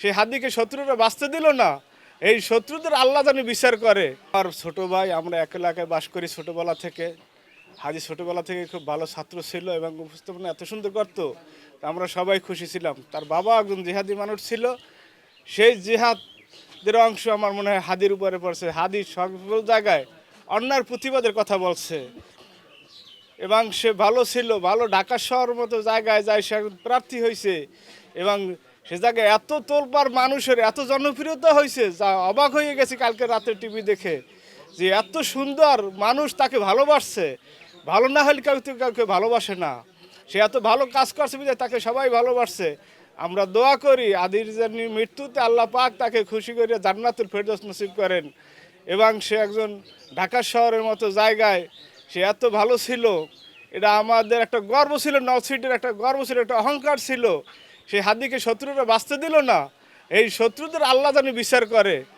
সেই হাদিকে শত্রুরা বাঁচতে দিল না। এই শত্রুদের আল্লাহ জানি বিচার করে। আর ছোট ভাই, আমরা এক এলাকায় বাস করি ছোটবেলা থেকে। হাজি ছোটবেলা থেকে খুব ভালো ছাত্র ছিল এবং উপস্থাপনা এত সুন্দর করতো। আমরা সবাই খুশি ছিলাম। তার বাবা একজন জিহাদি মানুষ ছিল। সেই জিহাদের অংশ আমার মনে হয় হাদির উপরে পড়ছে। হাদি সকল জায়গায় অন্যার প্রতিবাদের কথা বলছে। এবং সে ভালো ছিল, ভালো ঢাকা শহর মতো জায়গায় যায়, সে প্রার্থী হয়েছে এবং সে জায়গায় এত তোলপার মানুষের, এত জনপ্রিয়তা হয়েছে, যা অবাক হয়ে গেছে কালকে রাতে টিভি দেখে, যে এত সুন্দর মানুষ তাকে ভালোবাসছে। ভালো না হলে কাউকে কাউকে ভালোবাসে না। সে এত ভালো কাজ করছে বিধায় তাকে সবাই ভালোবাসছে। আমরা দোয়া করি আদির মৃত্যুতে আল্লাহ পাক তাকে খুশি করে জান্নাতুল ফেরদৌস নসিব করেন। এবং সে একজন ঢাকা শহরের মতো জায়গায় সে এত ভালো ছিল। এটা আমাদের একটা গর্ব ছিল নলসিটির একটা গর্ব ছিল, একটা অহংকার ছিল। সেই হাদিকে শত্রুরা বাঁচতে দিল না? এই শত্রুদের আল্লাহ জানি বিচার করে।